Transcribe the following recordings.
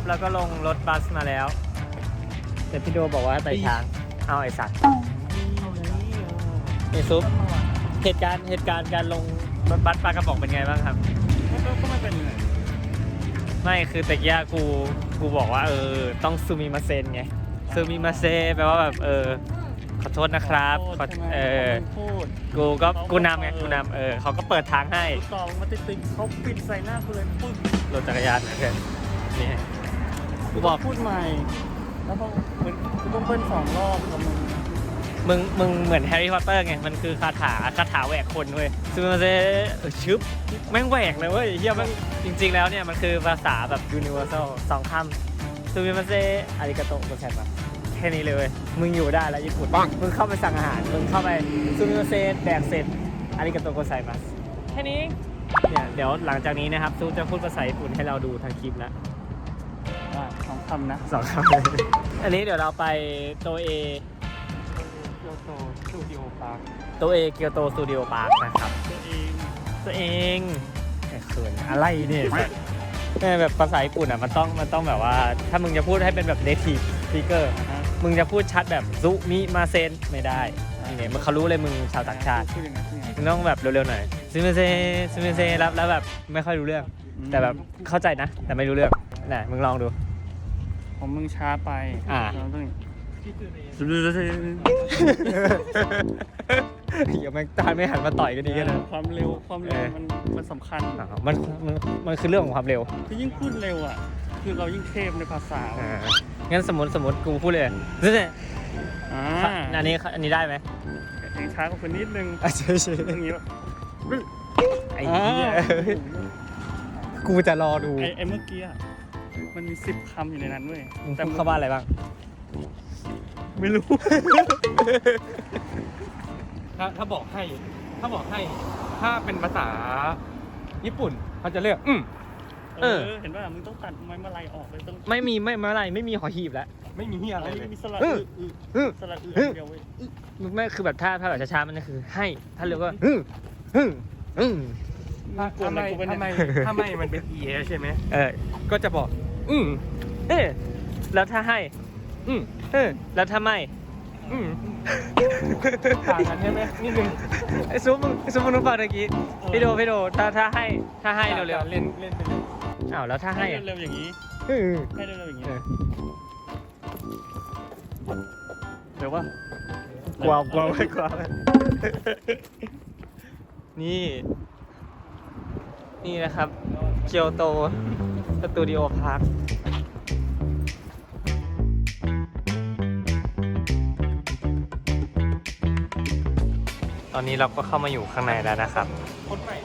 ตอนนี้นะครับเราก็ลงรถบัสมาแล้ว แต่พี่โดบอกว่าไต่ช้าง เอาไอสัตว์ไอซุปเหตุการณ์เหตุการณ์การลงรถบัสปลากระป๋องเป็นไงบ้างครับ ก็ไม่เป็นไรไม่คือตะกี้กูกูบอกว่าเออ ต้องซูมิมาเซนไงซูมิมาเซแปลว่าแบบเออ ขอโทษนะครับขอเออพูดกูก็กูนำไงกูนำเออเขาก็เปิดทางให้กูต่อมาติดติดๆเขาปิดใส่หน้ากูเลยปึ๊บรถจักรยานเพื่อนนี่ กูบอกพูดใหม่ แล้วพอเหมือนกูต้องเบิ้ลสองรอบกับมึงมึงมึงเหมือนแฮร์รี่พอตเตอร์ไง มันคือคาถาคาถาแหวกคนเว้ยซูมิมาเซเออชึบแม่งแหวกเลยเว้ยเฮียแม่งจริง ๆ แล้วเนี่ย มันคือภาษาแบบ universal สองคำซูมิมาเซอาริกาโตโกไซมาแค่นี้เลยเว้ยมึงอยู่ได้แล้วญี่ปุ่นมึงเข้าไปสั่งอาหาร มึงเข้าไปซูมิมาเซแดกเสร็จอาริกาโตโกไซมาแค่นี้เนี่ยเดี๋ยวหลังจากนี้นะครับซูจะพูดภาษาญี่ปุ่นให้เราดูทางคลิปแล้ว อะสองคำนะ สองคำอันนี้เดี๋ยวเราไปโตเอโยโตสตูดิโอพาร์คโตเอเกียวโตสตูดิโอพาร์คนะครับตัวเองตัวเองไอ้เขินอะไรเนี่ยแม่แบบภาษาญี่ปุ่นอะมันต้องมันต้องแบบว่า ถ้ามึงจะพูดให้เป็นแบบ native speaker นะฮะมึงจะพูดชัดแบบซุมิมาเซนไม่ได้นี่เนี่ยมันเขารู้เลยมึงชาวต่างชาติพูดยังไงพูดยังไงมึงต้องแบบเร็วๆหน่อยซึมิเซซึมิเซรับแล้วแบบไม่ค่อยรู้เรื่อง แต่แบบเข้าใจนะ แต่ไม่รู้เรื่อง น่ะมึงลองดู ผมมึงช้าไปอ่า เราต้องเดี๋ยวแม่งตายไม่หันมาต่อยกันดีกันนะ ความเร็วความเร็วเออ มันมันสำคัญอ๋อมันมันมันคือเรื่องของความเร็วคือยิ่งพูดเร็วอะ คือเรายิ่งเทพในภาษาอ่างั้นสมมติสมมติกูพูดเลยนี่อ่าอันนี้อันนี้ได้ไหมเพลงช้ากว่าคนนิดนึงอะใช่ใช่อย่างนี้แบบไอ้เหี้ยกูจะรอดูไอ้ไอ้เมื่อกี้อะ มันมีสิบคำอยู่ในนั้นเว้ยมึงแต่พูดเข้าบ้านอะไรบ้าง ไม่รู้ ถ้าถ้าบอกให้ ถ้าบอกให้ ถ้าเป็นภาษา ญี่ปุ่นเขาจะเรียกอืม เออเห็นป่ะมึงต้องตัดไม้มาลายออกเลยต้องไม่มีไม่เมื่อไหรไม่มีหอหีบแล้ว ไม่มีเฮียอะไรไม่เลย มีสระเออึออึเออสระอึเออเดียวเว้ยไม่คือแบบถ้าถ้าแบบช้าๆมันก็คือ ให้ ถ้าเร็วก็ฮึ่มฮึ่มฮึ่มถ้าทำไมทำไมทำไมมันเป็น e ใช่ไหม เออ ก็จะบอก อืมเออแล้วถ้าให้ อืมเออแล้วถ้าไม่ อืมต่างกันใช่ไหมนิดนึงไอ้ซุปมึงไอ้ซุปมึงรู้ป่ะเมื่อกี้พี่โดพี่โดถ้าถ้าให้ถ้าให้เร็วเล่นเล่นไปเลยๆอ้าวแล้วถ้าให้ให้อะเร็วๆอย่างนี้เออให้เร็วๆอย่างนี้เออเร็วป่ะกลัวกลัวไม่กลัวนี่ นี่นะครับ เกียวโต สตูดิโอพาร์คตอนนี้เราก็เข้ามาอยู่ข้างในแล้วนะครับคนใหม่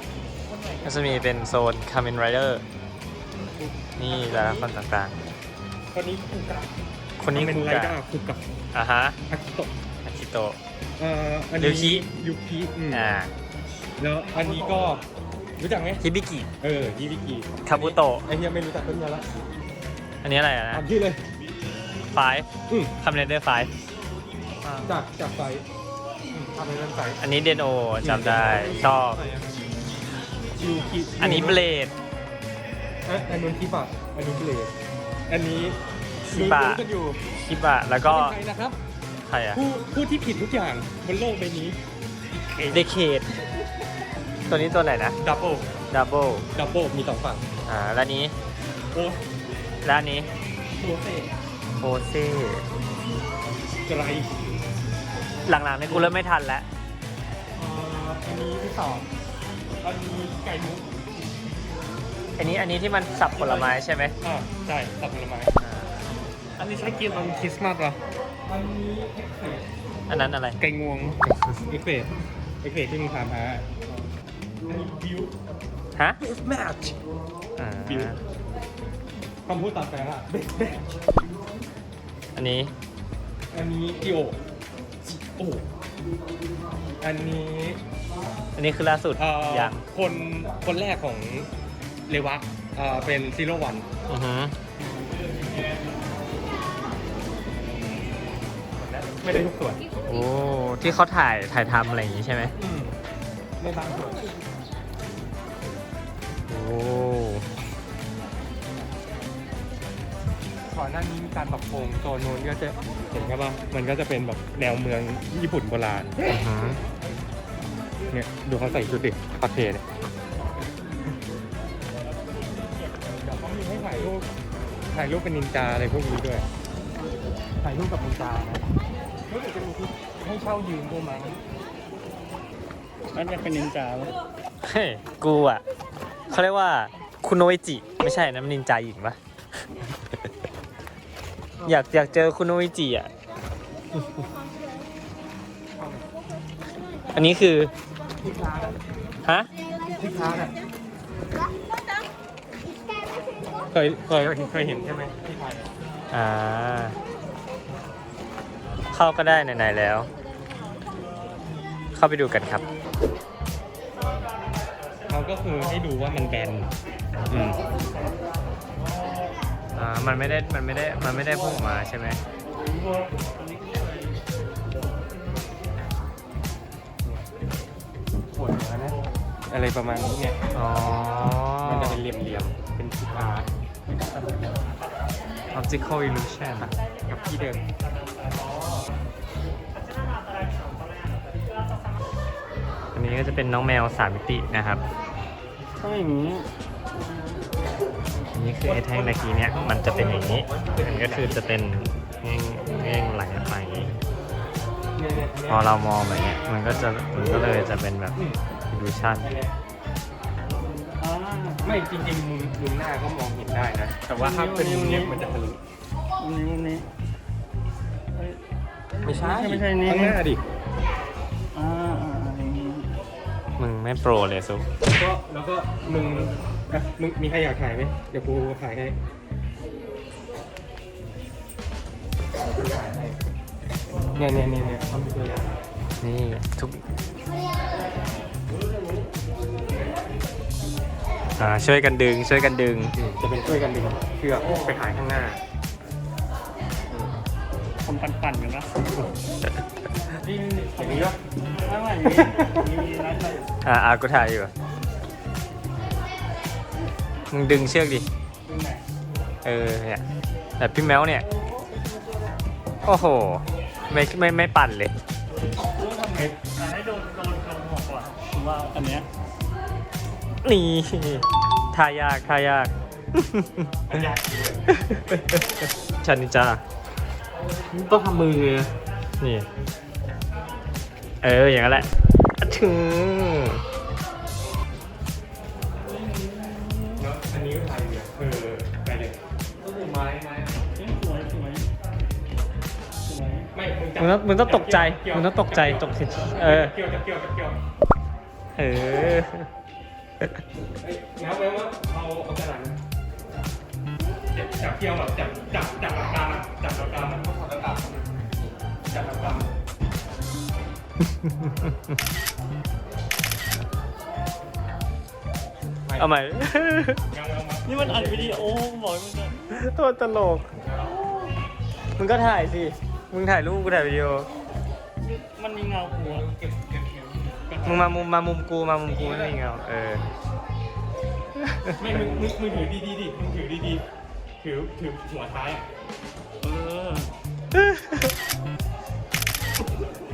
ก็จะมีเป็นโซน Kamen Rider นี่แต่ละคนต่างคนนี้คูกับๆ คนนี้เป็นคูไรกะด้าคูกับอะฮะอากิโตะอากิโตะ เอ่ออันรินี้วคิยูคิอืมอ่าแล้วอันนี้ก็ รู้จักไหมฮิบิกิเออยิบิกิคาบุโตะไอเฮียไม่รู้จักต้นยาละอันนี้อะไรอะนะตามชื่อเลย Five อืม Kamen Rider Five จากจากไซต์อืมทำเป็นเรื่องไซต์อันนี้เดนโอจำได้ชอบยูคิอันนี้เบลด อะอันนู้นคิบะอันนี้เบลดอันนี้คิบะ รู้กันอยู่คิบะแล้วก็เป็นใครนะครับ ใครอะผู้ผู้ที่ผิดทุกอย่างบนโลกใบนี้ เดเคด ตัวนี้ตัวไหนนะดับเบิลดับเบิลดับเบิลมีสองฝั่งอ่าแล้วนี้โอ้แล้วอันนี้โหเซ่โอเซ่ไกลหลังๆนี่กูเริ่มไม่ทันแล้วเอ่ออันนี้ที่สองอันนี้ไก่มุกอันนี้อันนี้ที่มันสับผลไม้ใช่ไหมอ่าใช่สับผลไม้อ่าอันนี้ใช้กินตอนคริสต์มาสเหรออันนี้เอ็กเฟสอันนั้นอะไรไก่งวงเอ็กเฟสเอ็กเฟสที่มึงถามหาอันนี้ บิวฮะแมทช์อ่าบิวคำพูดตามแปลว่าเบสแมทช์อันนี้ อันนี้จิโอจิโออันนี้อันนี้คือล่าสุดเอ่อยังคนคนแรกของเลวะเอ่อเป็นซีโร่วันอือหือไม่ได้ทุกส่วนโอ้ที่เขาถ่ายถ่ายทำอะไรอย่างงี้ใช่ไหมอืมในบางส่วน โอ้ก่อนหน้านี้มีการปรับปรุงโซนนู้นก็จะเห็นกันว่ามันก็จะเป็นแบบแนวเมืองญี่ปุ่นโบราณเนี่ยดูเขาใส่ชุดดิคาเฟ่เนี่ยเดี๋ยวเขามีให้ถ่ายรูปถ่ายรูปเป็นนินจาอะไรพวกนี้ด้วยถ่ายรูปกับนินจานะรู้สึกจะมีที่ให้เช่ายืมด้วยมั้งนั่นจะเป็นนินจาปะเฮ้ยกูอะ เขาเรียกว่าคุณโนอิจิ ไม่ใช่นะมันนินจาหญิงปะ อยากอยากเจอคุณโนอิจิอะ อันนี้คือที่ค้าอะฮะที่ค้าอะเคยเคยเคยเห็นใช่ไหมที่ไทยอะอ่า เข้าก็ได้ไหนๆแล้ว เข้าไปดูกันครับเขา ก็คือให้ดูว่ามันแบนอืมอ่ามันไม่ได้มันไม่ได้มันไม่ได้พุ่งออกมาใช่ไหมปวดหัวนะอะไรประมาณนี้เนี่ย อ๋อมันจะเป็นเหลี่ยมๆ เป็นที่ค้า optical illusion กับที่เดิมอันนี้ก็จะเป็นน้องแมวสามมิตินะครับ ถ้าอย่างนี้ อันนี้คือไอ้แท่งตะกี้เนี่ยมันจะเป็นอย่างนี้มันก็คือจะเป็นแง่งแง่งไหลไปพอเรามองแบบเนี้ยมันก็จะมันก็เลยจะเป็นแบบ illusion อ่าไม่จริงๆมุมมุมหน้าก็มองเห็นได้นะ แต่ว่าถ้าเป็นมุมเนี้ยมันจะทะลุมุมนี้มุมนี้เอ้ยไม่ใช่ไม่ใช่นี่ข้างหน้าดิ ไม่โปรเลยซุปแล้วก็แล้วก็มึงอะมึงมีใครอยากถ่ายไหมเดี๋ยวกูถ่ายให้เนี่ยเนี่ยเนี่ยเนี่ยเขามีตัวอย่างนี่ทุกอ่าช่วยกันดึง ช่วยกันดึง อืมจะเป็นช่วยกันดึงเชือกไปถ่ายข้างหน้า คนปั่นๆกันนะ นี่อย่างนี้ก็ข้างหลังอย่างนี้มีร้านอะไรอ่าอ่ากูถ่ายอยู่มึงดึงเชือกดิ ตรงไหนเออเนี่ยแต่พี่แมวเนี่ย โอ้โห ไม่ไม่ไม่ปั่นเลย รู้ทำไงอ่าให้โดนโดนโดนหัวก่อนผมว่าอันเนี้ยนี่ทายากทายาก อันยากจริงเลยชันนิจาต้องทำมือเลยนี่ เออ อย่างนั้นแหละถึงอันนี้ก็ถ่ายเนี่เออไปเลยไม้ไม้เอ้สวยสวยสวยไม่มึงจับมึงต้องมึงต้องตกใจมึงต้องตกใจตกสิเออเกี่ยวจับเกี่ยวจับเกี่ยวเออเอ้ยน้ำไว้ว่าเอาเอากระดาษนะจับจับเกี่ยวแบบจับจับจับหลักการจับหลักการมันต้องถอดหลักการจับหลักการ เอาใหม่ยังยังมานี่มันอัดวิดีโอบอกมันจะตัวตลก มึงก็ถ่ายสิ มึงถ่ายรูปกูถ่ายวิดีโอ มันมีเงาหัวเก็บเก็บเก็บมึงมามุมมามุมกูมามุมกูไม่มีเงาเออ ไม่มึงมึงมึงถือดีๆดิมึงถือดีๆถือถือหัวท้ายอะเออ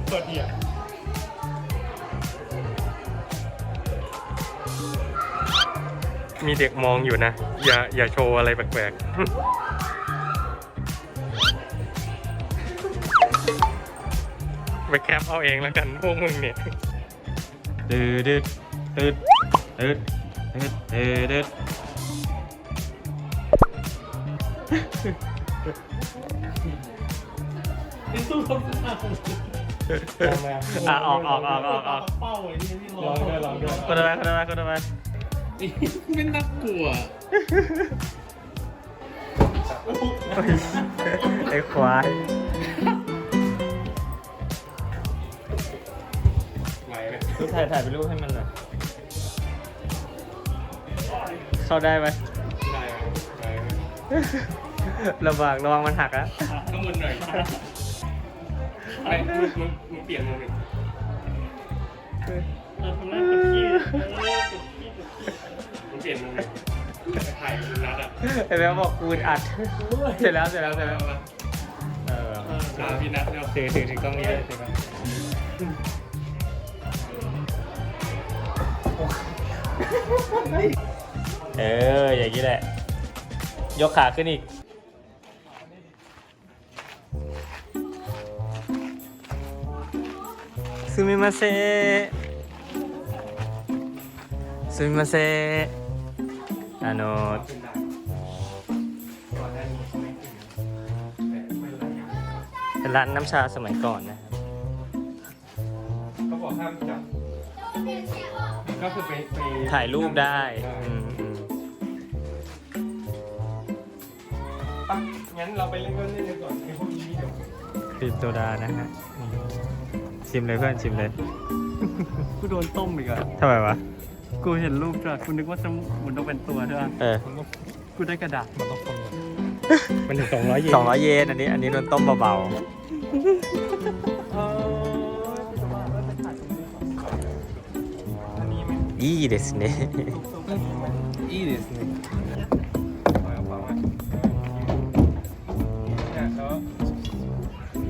เปิดเดีย มีเด็กมองอยู่นะ อย่าอย่าโชว์อะไรแปลกๆ ไปแคปเอาเองแล้วกันพวกมึงเนี่ยตืดตืดตืดตืดตืดตืดนี่สู้เขาไม่ได้อะออกออกออกออกออกเป้าไอ้นี่นี่ลองด้วยลองด้คนละไปคนละไปคนละไป ไม่น่ากลัวไอ้ควายไหวไหมรูปถ่ายถ่ายเป็นรูปให้มันหน่อยเข้าได้ไหมได้ไหมได้ไหมระวังระวังมันหักอะข้างบนหน่อยไม่มึงมึงมึงเปลี่ยนมุมอีกเออทำหน้ากับพี่ เออกับพี่กับพี่ มึงเปลี่ยนมุมอีกถ่ายมุมนัดอ่ะ ไอ้แมวบอกกูอึดอัด เสร็จแล้วเสร็จแล้วเสร็จแล้วเออ อ่าพี่นัทเร็ว ถือถือถือกล้องนี้เลยถือกล้องเออ อย่างนี้แหละ ยกขาขึ้นอีก すみませんすみません あのก่อนหน้านี้เขาไม่ขึ้นนะแต่ไม่เป็นไรเป็นร้านน้ำชาสมัยก่อนนะครับเขาบอกห้ามจับก็คือไปไปถ่ายรูปได้ได้อืมอืมปะงั้นเราไปเล่นก็เล่นกันก่อนไอ้พวกนี้เดี๋ยวครีมโซดานะฮะอืมชิมเลยเพื่อนชิมเลย กูโดนต้มอีกอะทำไมวะ กูเห็นรูปจ้ะกูนึกว่าจะหมุนต้องเป็นตัวใช่ป่ะ เออ กูได้กระดาษ มันต้องคนมันถึงสองร้อยเยน สองร้อยเยนอันนี้ อันนี้โดนต้มเบา เออ อันนี้มัน ๆいいですね いいですねเอาเอาเอาเนี่ยเขา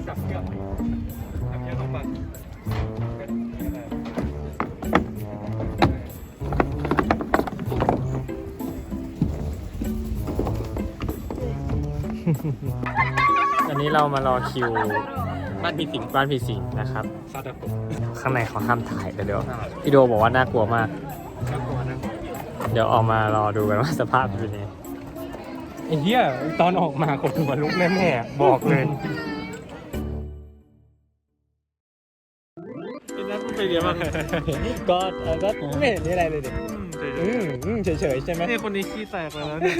จับเชือกจับเชือกต้องปัด อันนี้เรามารอคิวบ้านผีสิงบ้านผีสิงนะครับ ซาดะโกะข้างในเขาห้ามถ่ายแต่เดี๋ยวพี่โดบอกว่าน่ากลัวมาก น่ากลัวน่ากลัวเดี๋ยวออกมารอดูกันว่าสภาพเป็นยังไงไอ้เหี้ยตอนออกมาคนหัวลุกแน่ๆบอกเลยเป็นนัดเป็นเดียวมากก็เออก็ไม่เห็นมีอะไรเลยดิอืมอืมเฉยๆใช่ไหมนี่คนนี้ขี้แตกไปแล้วเนี่ย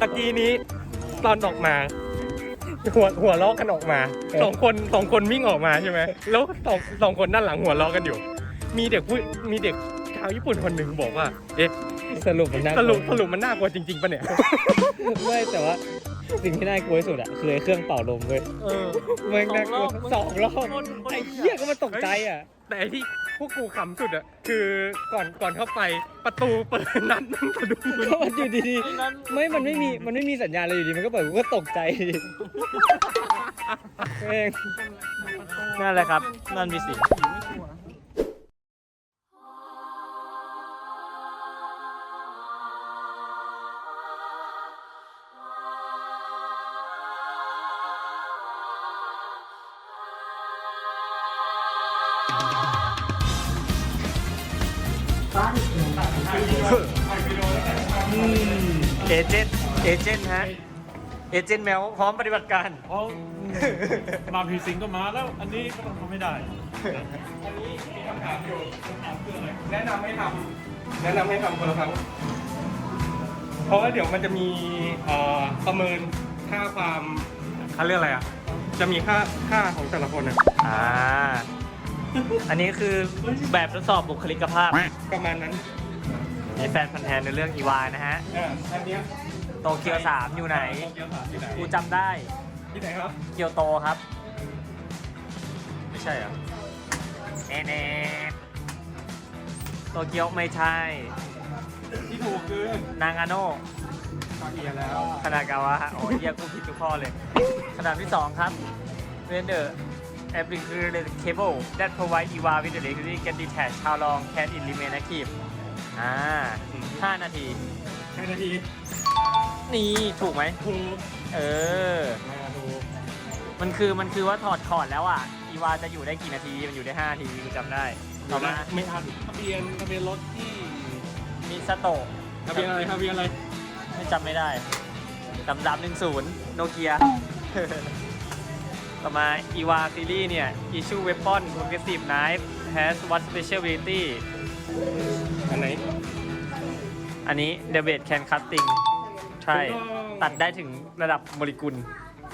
ตะกี้นี้ ตอนออกมาหัวหัวล้อกันออกมาสองคนสองคนวิ่งออกมาใช่ไหมแล้วสองสองคนด้านหลังหัวล้อกันอยู่ มีเด็กผู้มีเด็กชาวญี่ปุ่นคนหนึ่งบอกว่า เอ๊ะสรุปมันน่าสรุปสรุปมันน่ากลัวจริงๆปะเนี่ยไม่แต่ว่าสิ่งที่น่ากลัวที่สุดอะคือไอ้เครื่องเป่าลมเว้ยเออมันน่ากลัวสองรอบคนคนไอ้เหี้ยก็มันตกใจอะ แต่ไอ้ที่พวกกูขำสุดอะคือก่อนก่อนเข้าไปประตูเปิดนัดนั่งสะดุ้งก็มันอยู่ดีไอ้นั้นๆไม่ มันไม่มี มันไม่มีสัญญาณอะไรอยู่ดี มันก็เปิดกูก็ตกใจดิเองนั่นแหละครับ นั่นมีสิงเเอเจนต์ฮะ เอเจนต์แมวพร้อมปฏิบัติการ เพราะมาพีซิงก็มาแล้วอันนี้ก็ทำไม่ได้ อันนี้มีคำถามอยู่คำถามคืออะไรแนะนำให้ทำแนะนำให้ทำคนละครั้ง เพราะว่าเดี๋ยวมันจะมีเอ่อประเมินค่าความค่าเรื่องอะไรอะ จะมีค่าค่าของแต่ละคนอะอ่า อันนี้คือแบบทดสอบบุคลิกภาพ ประมาณนั้น มีแฟนพันธ์แทนในเรื่องอีวายนะฮะอ่าอันเนี้ย โตเกียว3อยู่ไหน โตเกียวสามที่ไหนกูจำได้ ที่ไหนครับเกียวโตครับ ไม่ใช่เหรอแน่แน่ๆโตเกียวไม่ใช่ ที่ถูกคือนางาโน่คาเอียแล้วคณากาวะโอ้ยเฮียกูผิดทุกข้อเลยขนาดที่2ครับ Render Applicated Cable that provide EVA with the electricity get detached how long can it remain active อ่า5นาที แค่นาทีนี่ถูกไหม ถูกเออมาถูกมันคือมันคือว่าถอดคอร์ดแล้วอะ อีวาจะอยู่ได้กี่นาที มันอยู่ได้5นาทีกูจำได้ ต่อมา ไม่ทันทะเบียนทะเบียนรถที่มีสโตะทะเบียนอะไรทะเบียนอะไรไม่จำไม่ได้ดำดำหนึ่งศูนย์โนเกีย ต่อมาอีวาซีรีส์เนี่ย issue weapon progressive knife has one speciality อันไหน อันนี้เดเบตแคนคัตติงใช่ ตัดได้ถึงระดับโมเลกุล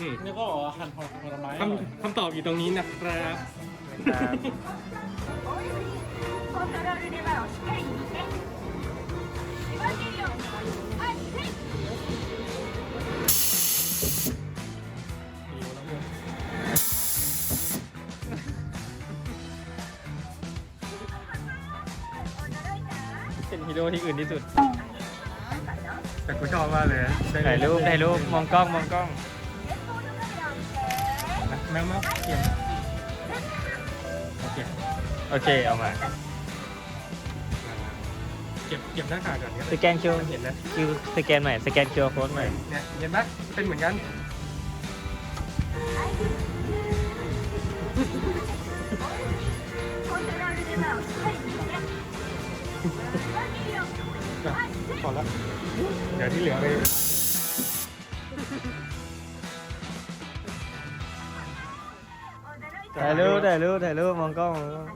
อืมนี่ก็อหั่นผลไม้คำคำตอบอยู่ตรงนี้นะครับเป็นฮีโร่ที่อื่นที่สุด แต่กูชอบมากเลยได้ถ่ายรูปถ่ายรูปมองกล้องมองกล้องแม่งมากเกมโอเคโอเคเอามาเก็บเก็บหน้ากากก่อนเนี่ยสแกนคิวเห็นนะคิวสแกนใหม่สแกนคิวโค้ดใหม่เนี่ยเห็นไหมเป็นเหมือนกันอะพอแล้ว เดี๋ยวที่เหลือไปถ่ายรูปถ่ายรูปถ่ายรูปมองกล้องมองกล้อง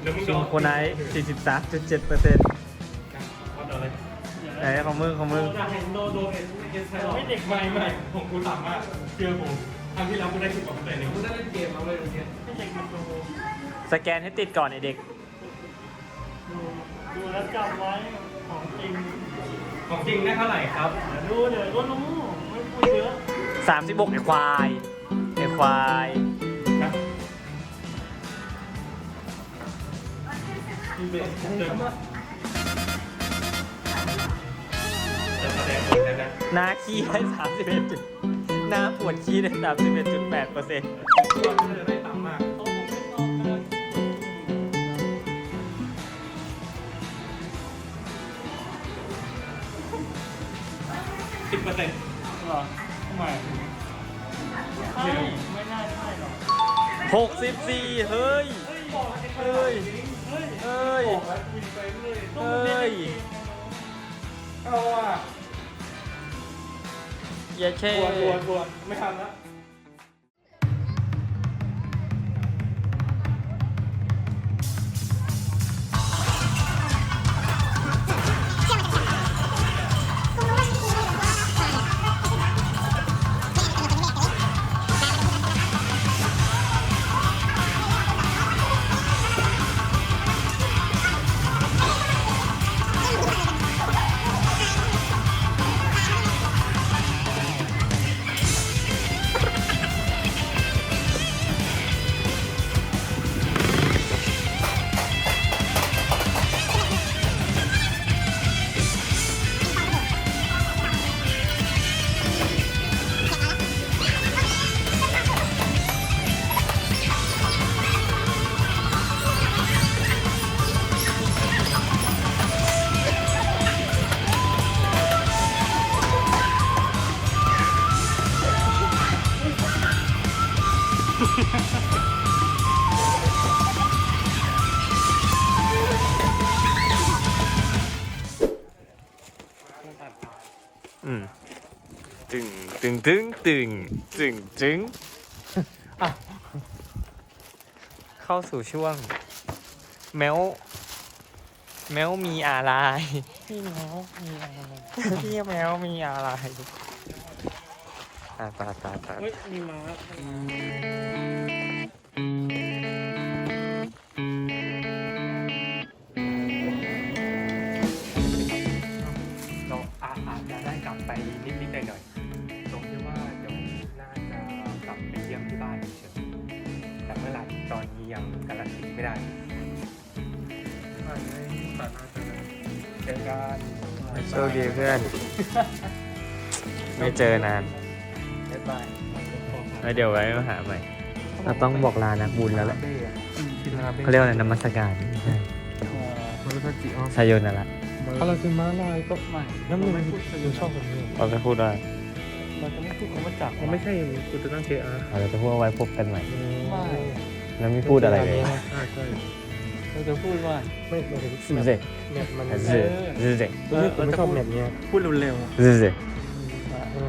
เดี๋ยวมึงซิดูงโครไนซ์43.7เปอร์เซ็นต์ นของมึงของมึงโดนเห็นโดนโดนเห็นเห็นใครหรอไม่เด็กใหม่ใหม่ผมกูต่ำมากเชื่อผมครั้งที่แล้วกูได้สิบกว่าเปอร์เซ็นต์เนี่ยกูได้เล่นเกมเอาเลยเมื่อกี้ไม่เด็กมันดูสแกนให้ติดก่อนไอเด็กดูดูแล้วจำไว้ของจริงของจริงได้เท่าไหร่ครับดูเดี๋ยวก็รู้ไม่พูดเยอะ36ไอควายไอควายนะ ดินจะแสดงผลแล้วนะหน้าขี้ได้31จุดหน้าปวดขี้ได้31.8เปอร์เซ็นต์กูว่าจะได้ต่ำมากเขาผมไม่ชอบเลยสิบเปอร์เซ็นต์เหรอทำไมใช่ไม่น่าใช่หรอก64เฮ้ยเฮ้ยบอกให้เฮ้ย เฮ้ย เฮ้ยบอกแล้ววินไปเรื่อยเฮ้ย เอาอะ เยเช่ ทวร์ทัวร์ทัวดไม่ทันละ ตึงตึงตึงตึงตึงอะเข้าสู่ช่วง แมวแมวมีอะไรพี่แมวมีอะไรพี่แมวมีอะไรตาตาตาตา เฮ้ยมีม้าเรา โชคดีเพื่อน ไม่เจอนานบ๊ายบายแล้วเดี๋ยวไว้มาหาใหม่ เราต้องบอกลานักบุญแล้วแหละคินาเบ้เขาเรียกว่าอะไรนมัสการไม่ใช่มารุทจิออชายโยนาระคาราซิมาลายก็ไม่แล้วมึงมึงชอบแบบนี้เราจะพูดว่าเราจะไม่พูดคำว่าจับเขาไม่ใช่กูจะตั้งเจอาเราจะพูดว่าไว้พบกันใหม่ ไม่แล้วไม่พูดอะไรเลยใช่ใช่ เราจะพูดว่าไม่ไม่ถึงซึเซแมปมันซึเซซึเซกูไม่ชอบแมปเนี้ยพูดเร็วซึเซ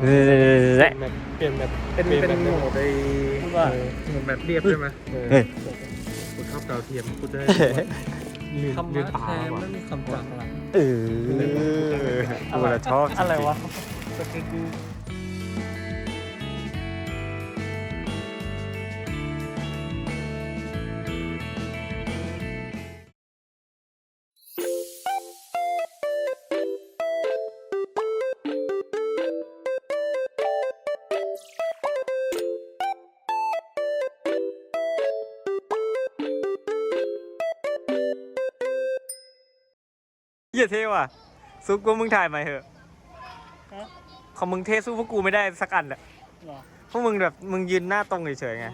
ซึเซแมปเปลี่ยนแบบเป็นเป็นโหมดไอ้ๆพูดว่าโหมดแบบเรียบใช่ไหมเฮ้ยกูชอบดาวเทียมกูจะได้คำว่าแทนไม่มีคำจับอะไรเออกูละชอบจงๆอะไรวะหี้ย เท่ว่ะซุกกูมึงถ่ายมาเหอะฮะของมึงเท่สู้พวกกูไม่ได้สักอันแหละเหรอ พวกมึงแบบมึงยืนหน้าตรงเฉยๆไง